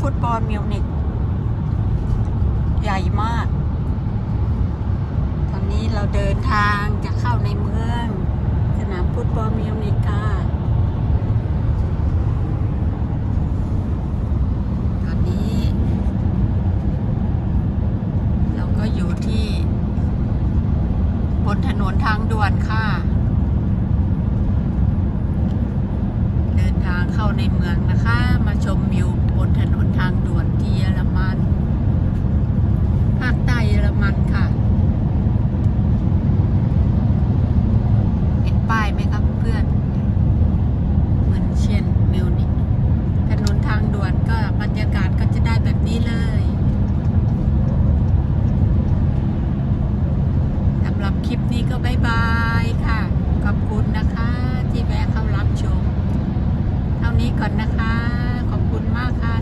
ฟุตบอลมิวนิกใหญ่มาก ตอนนี้เราเดินทางจะเข้าในเมือง สนามฟุตบอลมิวนิกค่ะตอนนี้ เราก็อยู่ที่ บนถนนทางด่วนค่ะ เข้าในเมืองนะคะ มาชมวิวบนถนนทางด่วนที่เยอรมัน ภาคใต้เยอรมันค่ะ เห็นป้ายไหมครับเพื่อนเหมือนเช่นมิวนิกถนนทางด่วนก็บรรยากาศก็จะได้แบบนี้เลยสำหรับคลิปนี้ก็บ๊ายบาย ก่อนนะคะ ขอบคุณมากค่ะ